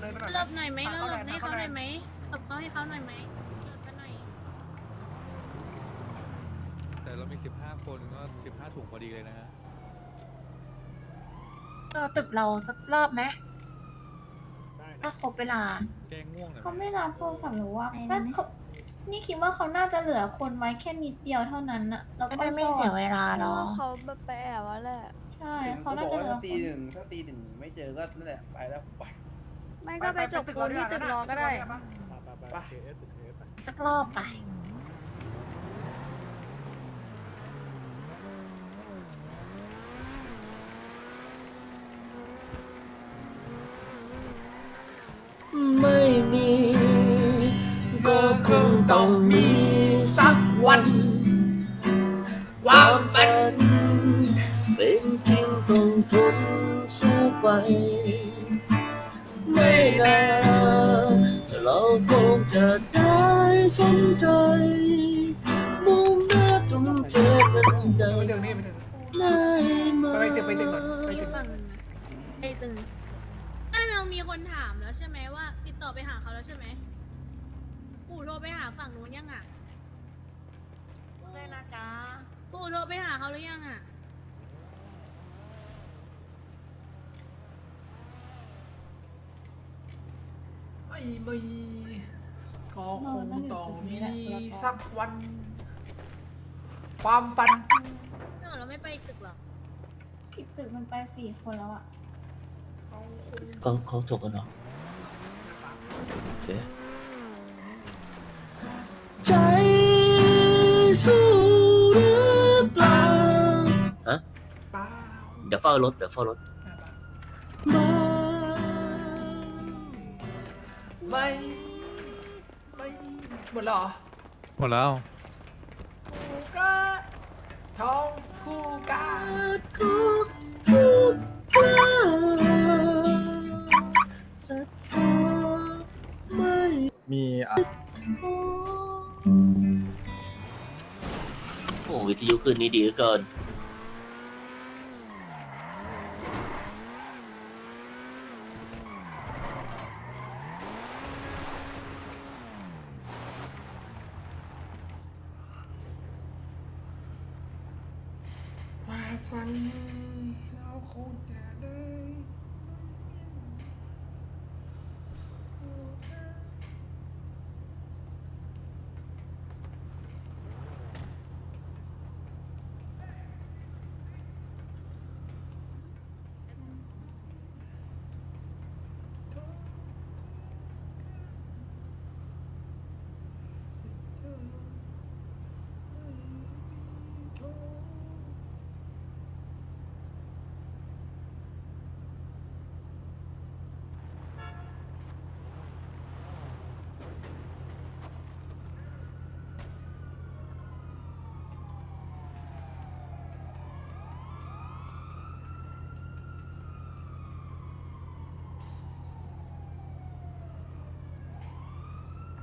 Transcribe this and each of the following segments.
ฮ้ยเราเราเราเราเลยไปหน่อยหลบหน่อยไหมเราหลบหน่ให้อยเขาหน่อยไหมหลบเขาให้เขาหน่อยไหมหลบกันหน่อยแต่เรามี 15 คนก็ 15 ถุงพอดีเลยนะฮะเราตึกเราสักรอบไหมถ้าครบเวลา แกงง่วงหน่อยเขาไหมไม่รับโทรศัพท์หรือว่าไม่น่าไม่ เขานี่คิดว่าเขาน่าจะเหลือคนไว้แค่นิดเดียวเท่านั้นอะแล้วก็ก็ได้ไม่เสียเวลาเพเนาะราะว่าเขาแบบไปแอบว่าแหละ ใช่ถึงเขาเขาบน่าอกจะว่าเหลือถ้าคตีนหนึ่งถ้าตีหนึ่งไม่เจอก็นั่นแหละไปแล้วไป ไม่ก็ไปจบปูนที่ตึกรอก็ได้ ไปสักรอบไป ไม่มี ก็คงต้องมีสักวัน ความฝัน เป็นจริงต้องทนสู้ไป ไม่นานเราคงจะได้สมใจ มุ่งหน้าตรงเจอกันได้ไปถึงนี่ไปถึง ได้ไหมไปถึงไปถึงก่อนไปถึง ฝั่งหนึงนะไอ้ตึงไอ้เรามีคนถามแล้วใช่ไหมว่า ติดต่อไปหาเขาแล้วใช่ไหมปู่โทรไปหาฝั่งนู้นยังอะ เลยนะจ๊ะ ปู่โทรไปหาเขาหรือยังอะ ไม่มีก็คงต้องมีสักวัน ความฝันเออเราไม่ไปตึกหรอกอีกตึกมันไปสี่คนแล้วอะเขาเขาจบกันเหรอโอเคใจสู้หรือเปล่าฮะเปล่าเดี๋ยวเฝ้ารถเดี๋ยวเฝ้ารถ ไม่ ไม่หมดเหรอหมดแล้วคู่กะทองคู่กาทุกทุกกล้าศรัทธาไม่มีอะท้อโอ้วิทยุคืนนี้ดีเหลือเกิน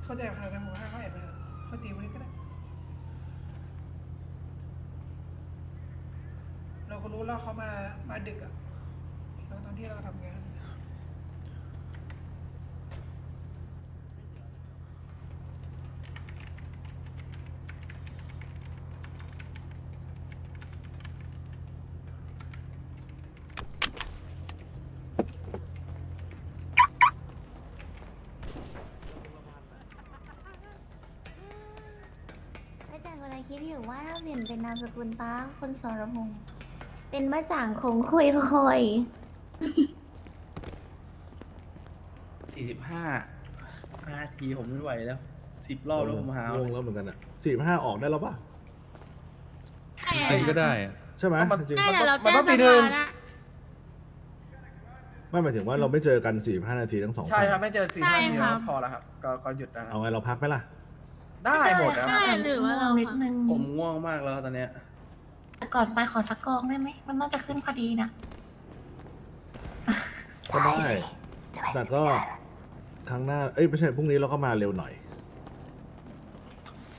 เขาแดกใครกันผมให้เขาแอบไปเขาตีวันนี้ก็ได้ เราก็รู้แล้วเขามามาดึกอะแล้วตอนที่เราทำงาน อาจารย์กำลัง คิดอยู่ว่าถ้าเปลี่ยนเป็นนามสกุลป้าคนสรพงษ์เป็นมะจ่างคงคุยพลอยสี่สิบห้าห้าทีผมไม่ไหวแล้วสิบรอบแล้วผมหาลงแล้วเหมือนกันอะสี่ห้าออกได้แล้วป่ะ ใช่จริงก็ได้อะใช่ไหมมันจริงใช่แต่เรามันแจ้งต้องสตีหนึ่งภานะไม่หมายถึงว่าเราไม่เจอกันสี่ห้านาทีทั้งสองใช่นครับ ไม่เจอสี่ใช่ห้าทีครัแล้วบพอแล้วครับ ก็ก็หยุดนะครัเอาบไงเราพักไหมล่ะ ได้หมดนะใช่หรือว่าเรา นิดนึงผมง่วงมากแล้วตอนเนี้ย แต่ก่อนไปขอสักกองได้ไหม มันน่าจะขึ้นพอดีนะก็ได้ แต่ก็ครั้งหน้า เอ้ยไม่ใช่พรุ่งนี้เราก็มาเร็วหน่อย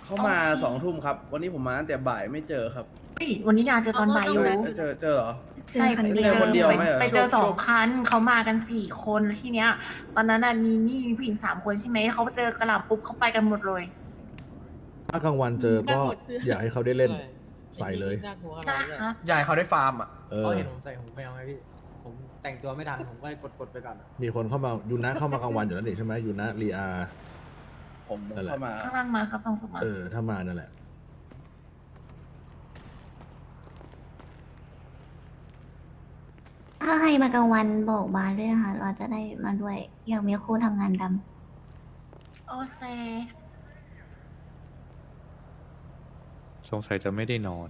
เขามาสองทุ่มครับ วันนี้ผมมาตั้งแต่บ่ายไม่เจอครับเฮ้ยวันนี้อยากเจอตอนบ่ายอยู่เจอเจอเหรอใช่คนเดียวเจอคนเดียวไหมเหรอ ไปเจอสองคันเขามากันสี่คนแล้วทีเนี้ย ตอนนั้นน่ะมีนี่มีผู้หญิงสามคนใช่ไหมเขาเจอกระหล่ำปุ๊บเขาไปกันหมดเลย ถ้ากลางวันเจอก็อยากให้เขาได้เล่น ใส่เลยนะครับยายเขาได้ฟาร์มอะ เออ เขาเห็นผมใส่หูแมวไงพี่ ผมแต่งตัวไม่ทัน ผมก็กดกดๆไปก่อนอะมีคนเข้ามายูนะเข้ามากลางวันอยู่แล้วนี่ใช่ไหมยูนะรีอา ผมนั่นแหละ เข้ามา ข้างล่างมาครับทางสุมาเออ ถ้ามานั่นแหละ ถ้าใครมากลางวันบอกบาสด้วยนะคะ เราจะได้มาด้วย อยากมีคู่ทำงานดโอเซ สงสัยจะไม่ได้นอน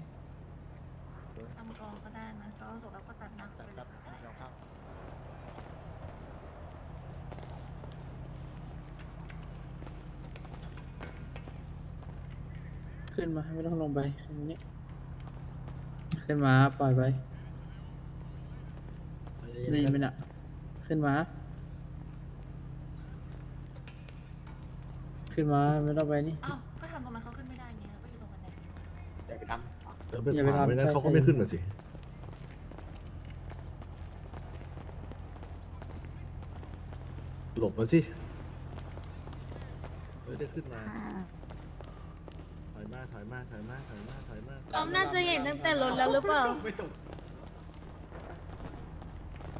จำกองก็ได้นะก็สุกแล้วก็ตัดหน้าเขาไปเลย ขึ้นมาไม่ต้องลงไปขึ้นมานี่ขึ้นมาปล่อยไปได้ยินไหมน่ะขึ้นมา ขึ้นมาไม่ต้องไปนี่อ้าวก็ทำตรงนั้นเขา ไปอย่าไปถามทำไม่งั้นใช่เขาก็ใช่ไม่ขึ้นมาสิหลบมาสิเฮ้ยได้ขึ้นมาำอ่าถอยมาถอยมาถอยมาถอยมาถอยมาเราน่าจะเห็นตั้งแต่รถแล้วหรือเปล่าำไม่ตก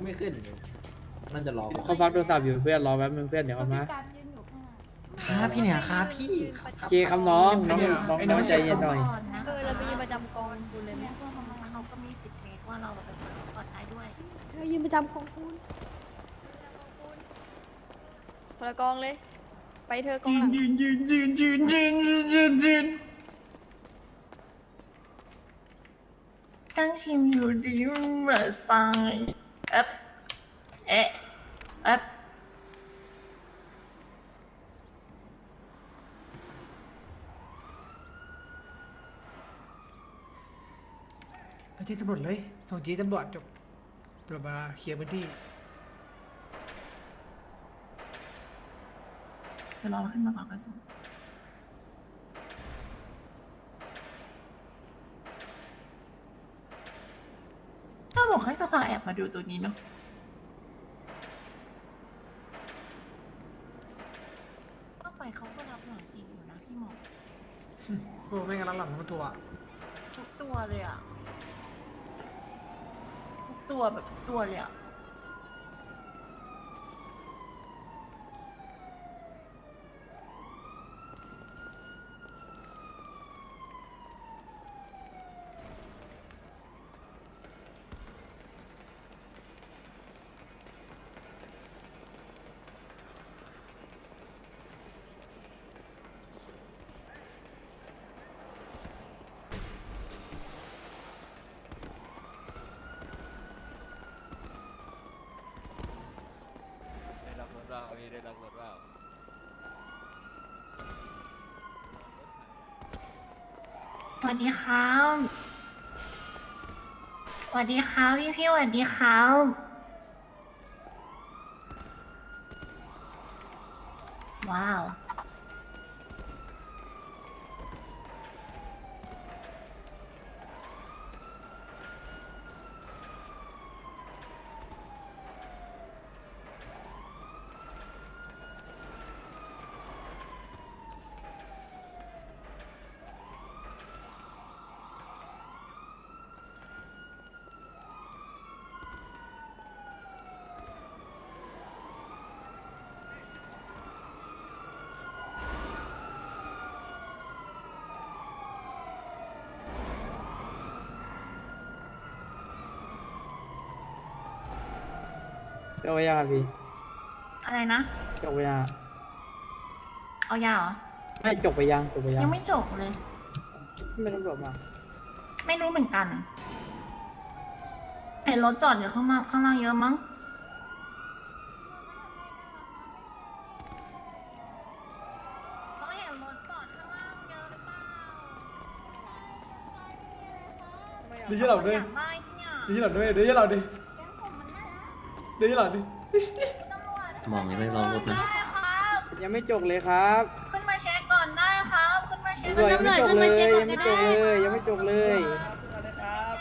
ไม่ขึ้นเลยน่าจะรอก่อนเขาฟักโทรศัพท์อยู่เพื่อนรอแป๊บนึงเพื่อนเดี๋ยวมันมา ครับพี่เนี่ยครับพี่โอเคครับน้องน้องน้องน้องใจเย็นหน่อยก่อนนะเออเราไปยืนประจำกองคุณเลยไหมเขาก็มีสิทธิ์เทคว่าเราเป็นคนก่อนได้ด้วยเรายืนประจำกองคุณคนละกองเลย ไปเธอกองหลังยืนยืนยืนยืนยืนยืนยืนยืนตั้งชิมอยู่ดีเมื่อสายเอ๊ะเอ๊ะเอ๊ะ ไปที่ตำรวจเลยส่งจีตำรวจจบตำรวจมาเคลียร์พื้นที่เดี๋ยวรอเราขึ้นมาก่อนก็ส่งถ้าบอกให้สภาแอบมาดูตัวนี้เนาะเข้าไปเขาก็รับหลังจริงอยู่นะพี่หมอโอ้ไม่งั้นหลังทั้งตัวทุกตัวเลยอะ 剁吧剁了ามีได้รักรถว่าสวัสดีครับสวัสดีครับพี่พี่ๆสวัสดีครับว้าว จบไปยังอะพี่อะไรนะ จบไปยังอะเอายาเหรอ ไม่จบไปยังจบไปยังยังไม่จบเลย ไม่ต้องจบมาไม่รู้เหมือนกันเห็นรถจอดอยู่ข้างล่างข้างล่างเยอะมั้ง เขาเห็นรถจอดข้างล่างเยอะหรือเปล่าดีที่เราด้วยอยากได้ที่เนี่ย ดีที่เราด้วยดีที่เราดิ ดีที่เราดิมองยังไม่รอรถนะได้ครับยังไม่จบเลยครับขึ้นมาเช็คก่อนได้ครับขึ้นมาเช็คตำรวจยังไม่จบขึ้นเลมายเช็คก่อนยังไม่ก็จได้บเลยยังไม่จบเลยเช็คเลยครับ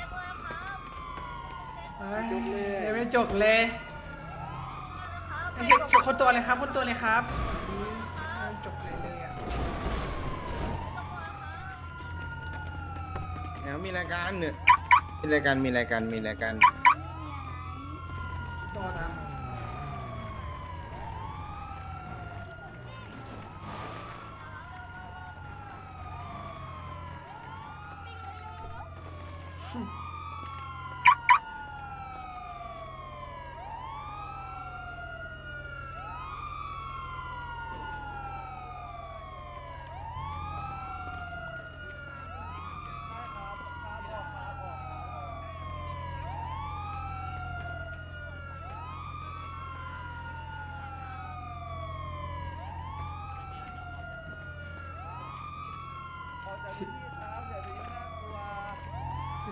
เช็คยังไม่จบเลยไม่ใช่จบคนตัวเลยครับคนตัวเลยครับไม่จบเลยเลยอะแล้วมีรายการเนี่ยมีรายการมีรายการมีรายการ ตัวนะ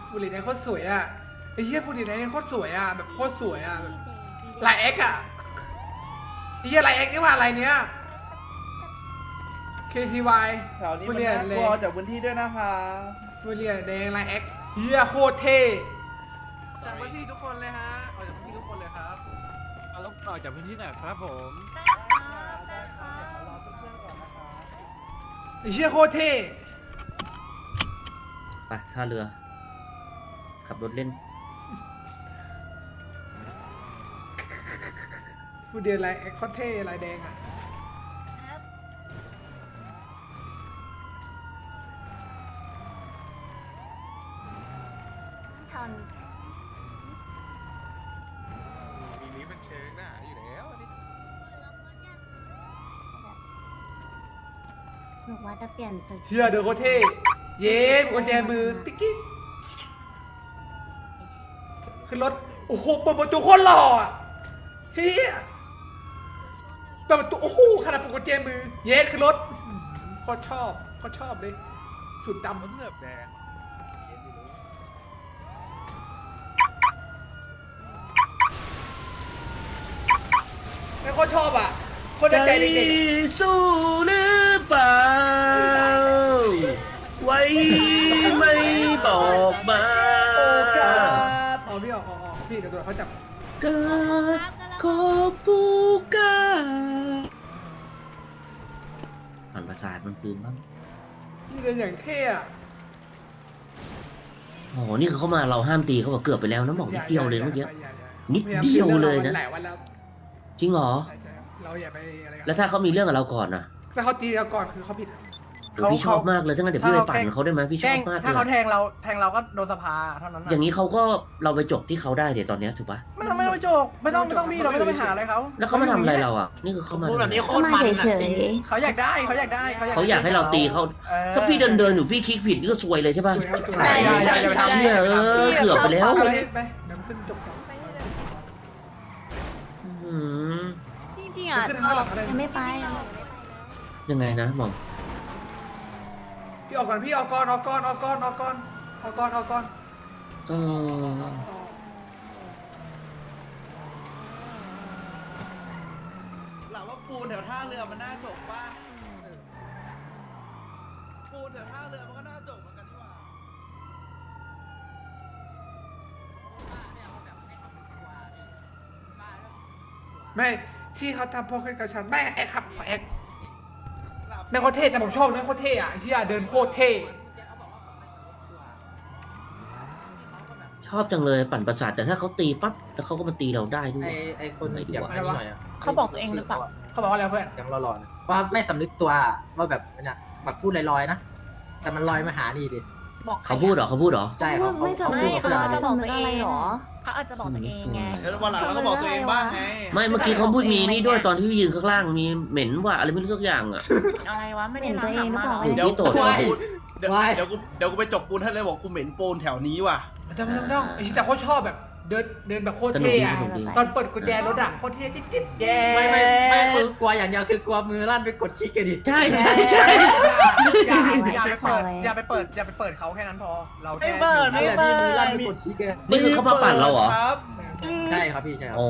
ฟูริเนี่ยโคตรสวยอะไอ้เหี้ยฟูริเนี่ยโคตรสวยอะแบบโคตรสวยอะแบบลายเอ็กอะไอ้เหี้ยลายเอ็กนี่ว่าอะไรเนี้ย KCY แถวนี้ฟูมันเรียน่ากลัวจากพื้นที่ด้วยนะคะฟูเรียแดงลายเอ็กเหี้ยโคตรเท่จากพื้นที่ทุกคนเลยฮะออกจากพื้นที่ทุกคนเลยครับเอาล้วออกจากพื้นที่หน่อยครับผมไอ้เหี้ยโคตรเท่ ไปท่าเรือ ขับรถเล่นฟูเรียลายเอ็กโคตรเท่ลายแดงอะทอนมีนี้เป็นเชิงหน้าอยู่แล้วอันนี้หนูว่าจะเปลี่ยนตึกเชี่ยเดินโคตรเท่ เย้กุญแจมือติ๊กกิ๊กขึ้นรถ โอ้โหเปิดประตูโคตรหล่ออะเฮียเปิดประตูโอ้โหขนาดเปิดกุญแจมือ เย้ขึ้นรถอื้อหือโคตรชอบโคตรชอบเลย สุดดำ มันเหลือบแดงไม่โคตรชอบอะโคตรได้ใจเด็กๆ สู้หรือเปล่า กออกออกพี่เดี๋ยวตัวเขาจับกาขอปูกาผ่านประสาทมันคืนบ้างพี่เดินอย่างเท่อะโอ้โหนี่คือเขามาเราห้ามตีเขาบอกเกือบไปแล้วนะบอกนิดเดียวเลยเมื่อกี้าย่าอย่านิดเดียวเลยนะ หลายวันแล้วจริงเหรอ ใช่ใช่ครับเราอย่าไปอะไรกันแล้วถ้าเขามีเรื่องกับเราก่อนนะถ้าเขาตีเราก่อนคือเขาผิด โอ้พี่ชอบมากเลยถ้างั้นเดี๋ยวพี่ไปปั่นเขาได้ไหมพี่ชอบมากเลถ้าเขายแทงเราแทงเราก็โดนสภาเท่านั้นอย่างนี้เขาก็เราไปจบที่เขาได้เดี๋ยวตอนเนี้ยถูกปะไม่ต้องไม่ต้องไปโจกไม่ต้องไม่ต้องพี่เราไม่ต้องไปหาอะไรเขาแล้วเขามาทำอะไรเราอะนี่คือเขามาพูดทำแบอะบไรนี้โคเข้าตรมามันเฉอะยเขาอยากได้เขาอยากได้เขาอยากให้เราตีเขาออ ถ้าพี่เดินเดินๆอยู่พี่คลิกผิดนี่ก็ซวยเลยใช่ปะ ใช่อย่าอย่าอย่าไปทำเนี่ยเออเกือบไปแล้ว เอาไปไปเดี๋ยวมันขึ้นจบก่อนอืมจริงๆอะขึ้นข้างหลังก็ได้ๆยังไม่ไปอะยังไงนะหมอง พี่ออกก่อนพี่ออกก่อนออกก่อนออกก่อนออกก่อนออกก่อนออกก่อนเออหลังว่าปูนแถวท่าเรือมันน่าจบป่ะปูนแถวท่าเรือมันก็น่าจบเหมือนกันนี่หว่าไม่ที่เขาทำพวกขึ้นกระชันไม่แอคครับแอค ไม่โคตรเท่แต่ผมชอบนะโคตรเท่อะเฮียเดินโคตรเท่ชอบจังเลยปั่นประสาทแต่ถ้าเขาตีปั๊บแล้วเขาก็มาตีเราได้ด้วไอยไอคนไหนดีเสียบวะอันนี้หน่อยอะเขาบอกตัวเองหรือเปล่า เขาบอกว่าอะไรเพื่อนยังหล่อๆนะว่าไม่สำนึกตัวว่าแบบเนี่ยแบบพูดลอยๆนะแต่มันลอยมาหานี่ดิ บอกเขาพูดเหรอเขาพูดเหรอ ใช่พูเขาดเขาไม่สำเขานึพูกดกับเขาเพื่อนจะสำนึกอะไรหรอ เขาอาจจะบอกตัวเองไงแล้ววันหลังเราก็บอกตัวเองบ้างไงไม่เมื่อกี้เขาพูดมีนี่ด้วยตอนที่ยืนข้างล่างมีเหม็นว่าอะไรไม่รู้สักอย่างอะอะไรวะไม่ได้เป็นตัวเองหรือเปล่าอยู่เดี๋ยวที่โตดกูเหรอเดี๋ยวเดี๋ยวกูเดี๋ยวกูไปจบปูนให้เลยบอกกูเหม็นปูนแถวนี้ว่ะไม่ต้องไม่ต้องไม่ต้องไอ้ชิแต่โคตรชอบแบบ เดินเดินแบบโคตรสนุกเท่ดีอะสนุกดี ตอนเปิดกุญแจรถอะโคตรเท่จิ๊ดจิ๊ดเย้ไม่ไม่ไม่คือกลัวอย่างเดียวคือกลัวมือลั่นไปกดชิกกันดิใช่ใช่ใช่อย่าอย่าไปเปิดอย่าไปเปิดอย่าไปเปิดเขาแค่นั้นพอ เราแค่ไม่เปิด นั่นแหละไม่พี่เปิดมือลั่นไปกดชิกกันนี่คือเขามาปั่นเราเหรอครับใช่ครับพี่ใช่ครับ อ๋อ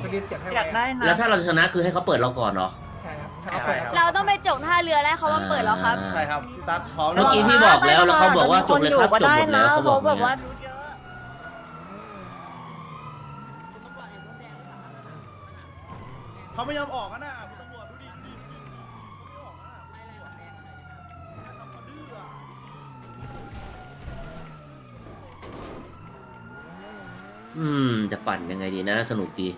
เขาเรียกเสียงให้อยากได้ไว้นะแล้วถ้าเราชนะคือให้เขาเปิดเราก่อนเหรอ ใช่ครับถ้าเขาเปิดเราต้องไปจกท่าเรือแล้วเขามาเปิดแล้วครับ ใช่ครับพี่ตั๊ดพร้อมเมื่อกี้พี่บอกแล้วแล้วเขาบอกว่าจบเลยครับจบหมดแล้วเขาบอกแบบว่า เนี้ย รู้เยอะ เขาไม่ยอมออกกันนะคุณตำรวจดูดิดูดิดูดิเขาไม่ออกนะทำรวจดื้ออะอืม จะปั่นยังไงดีนะ สนุกดี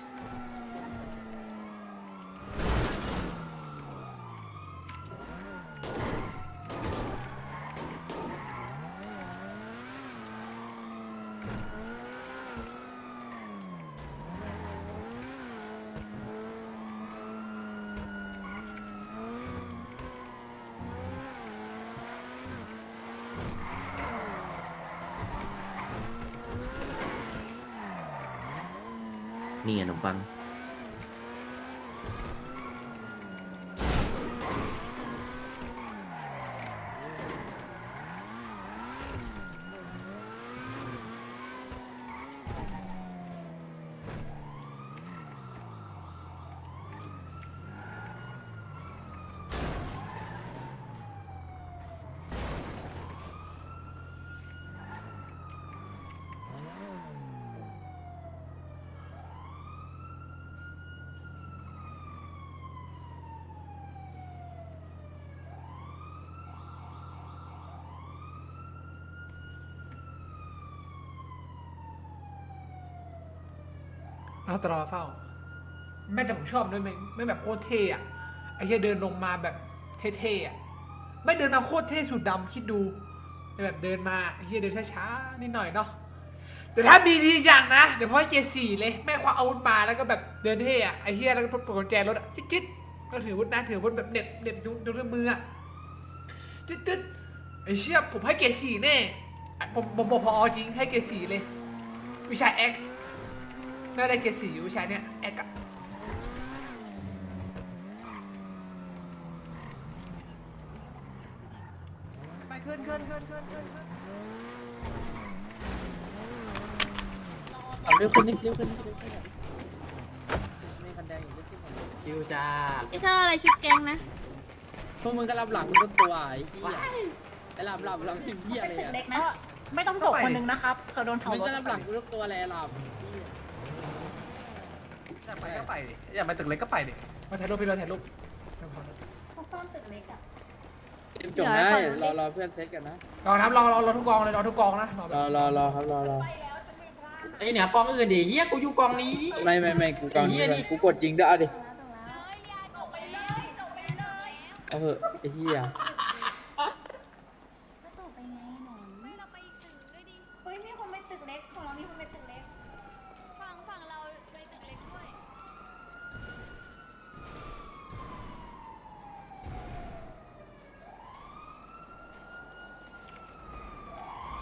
เราตลอดเฝ้า แม่แต่ผมชอบด้วยไม่ไม่แบบโคตรเท่อะไอ้เหี้ยเดินลงมาแบบเท่ๆอะไม่เดินมาโคตรเท่สุดดำคิดดูแบบเดินมาไอ้เหี้ยเดินช้าๆนิดหน่อยเนาะแต่ถ้ามีดีอย่างนะ เดี๋ยวพ่อให้เจสี่เลยแม่คว้าอาวุธมาแล้วก็แบบเดินเท่อะไอ้เหี้ยแล้วก็ปลดกุญแจรถอะจิ๊ดๆก็ถือวุธนะถือวุธแบบเหน็บเหน็บดูดูด้วยมืออะจิ๊ดๆไอ้เชี่ยผมให้เกรดสี่แน่ผมผมบอกพอจริงให้เกรดสี่เลย วิชาแอค น่าได้เกรดสี่อยู่วิชาเนี้ยแอกอะไปขึ้นขึ้นขึ้นขึ้นขึ้นขึ้นเร็วขึ้นนิดเร็วขึ้นนิดเร็วขึ้นนี่คันแดงอยู่เร็วขึ้นหน่อยชิวจ้าไอ้เธออะไรชุดแกงนะ พวกมึงก็รับหลังมึงก็ตัวไอ้เหี้ยไอ้หลับหลับหลับเป็นเหี้ยอะไรตึกอะเล็กนะ ไม่ต้องจบคนหนึงนะครับเธอโดนเผามึงรถก็รับหลังกูทุกตัวเลยหลับ อยากไปก็ไปดิอยากไปตึกเล็กก็ไปดิมาถ่ายรูปไปเลยถ่ายรูปเขาซ่อนตึกเล็กอะจบนะรอรอเพื่อนเซตกันนะ รอนะรอรอรอทุกกองเลยรอทุกกองนะรอแบรอบรอรอครับรอรอไอ้เนี่ยกองอื่นดิเฮียกูอยู่กองนี้ ไม่ไม่ไม่กูกลางไอ้เหี้ยนี่ กูกดจริงด้วยเอาดิ จบแล้วเอาเหอะไอ้เหี้ย ก็ตกไปไงหนอน ไม่เราไปอีกตึกด้วยดิ เฮ้ยมีคนไปตึกเล็กของเรามีคนไปตึกเล็ก ฝั่งฝั่งเราไปตึกเล็กด้วย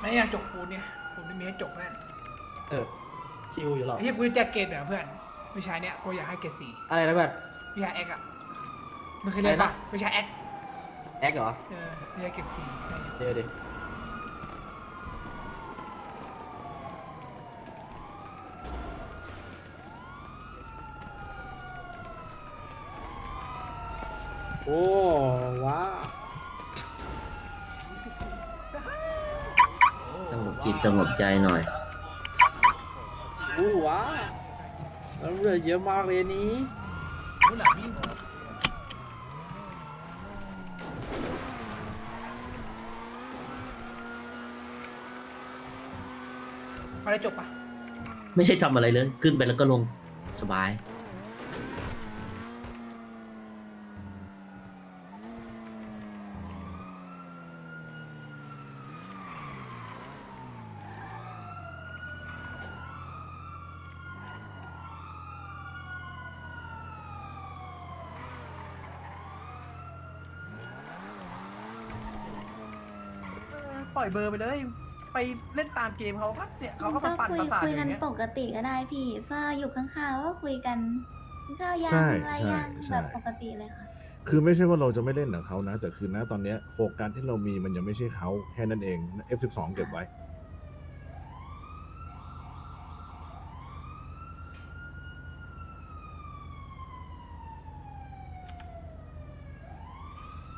ไม่อยากจกปูนเนี่ยปูนไม่มีให้จกแน่เออชิวอยู่หรอกไอ้ที่กูจะแจกเกรดเหรอเพื่อนวิชาเนี้ยกูอยากให้เกรดสี่อะไรนะเพื่อน วิชาแอคอะมันเคยเรียนอะไรปะนะ วิชาแอคแอคเหรอเออวิชาเกรดสี่เดี๋ยวดิโอ้ว้าว สงบ จิตสงบใจหน่อยโอ้ว้าวแล้วเหลือเยอะมากเลยนี้รู้หลังวิ่งมาได้จบปะไม่ใช่ทำอะไรเลย ขึ้นไปแล้วก็ลงสบาย ปล่อยเบอร์ไปเลย ไปเล่นตามเกมเขาครับเนี่ยเขาก็ก็มาปั่นคุยประสาทคุอยย่ากันงเงี้ยปกติก็ได้พี่ฟ้าอยู่ข้างๆก็คุยกันข้าวยางใช่อะไรใช่ยางใช่แบบปกติเลยค่ะ คือไม่ใช่ว่าเราจะไม่เล่นกับเขานะ แต่คือณตอนเนี้ยโฟกัสที่เรามีมันยังไม่ใช่เขาแค่นั้นเอง F12 เก็บไว้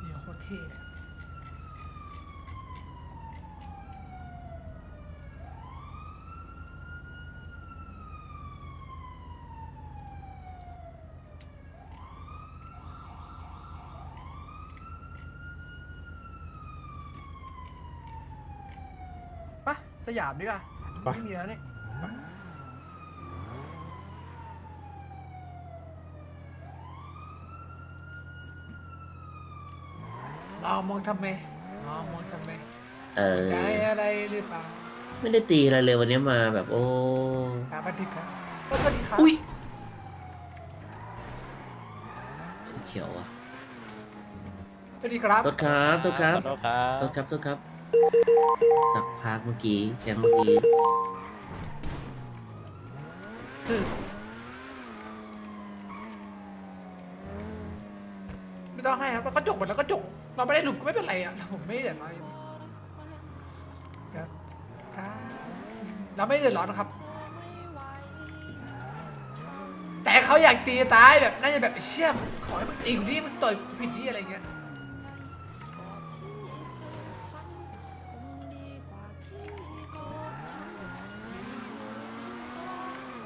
เดี๋ยวโคตรเท่เลย สยามดีกว่าไป ไม่มีแล้วนี่เรามองทำไมเรามองทำไมเออ ใจอะไรหรือเปล่าไม่ได้ตีอะไรเลยวันนี้มาแบบโอ้ครับสวัสดีครับสวัสดีครับอุ้ยเขียวอะสวัสดีครับ โทษครับโทษครับขอโทษครับโทษครับ จากพากเมื่อกี้แกงเมื่อกี้ไม่ต้องให้ครับเราก็จบหมดแล้วก็จบ เราไม่ได้หลุดก็ไม่เป็นไรอะผมไม่เดือดร้อนครับครับเราไม่เดือดร้อนนะครับ แต่เขาอยากตีตายแบบน่าจะแบบเชี่ยมขอให้มึงตีกูดิมึงต่อยผิดดิอะไรเงี้ย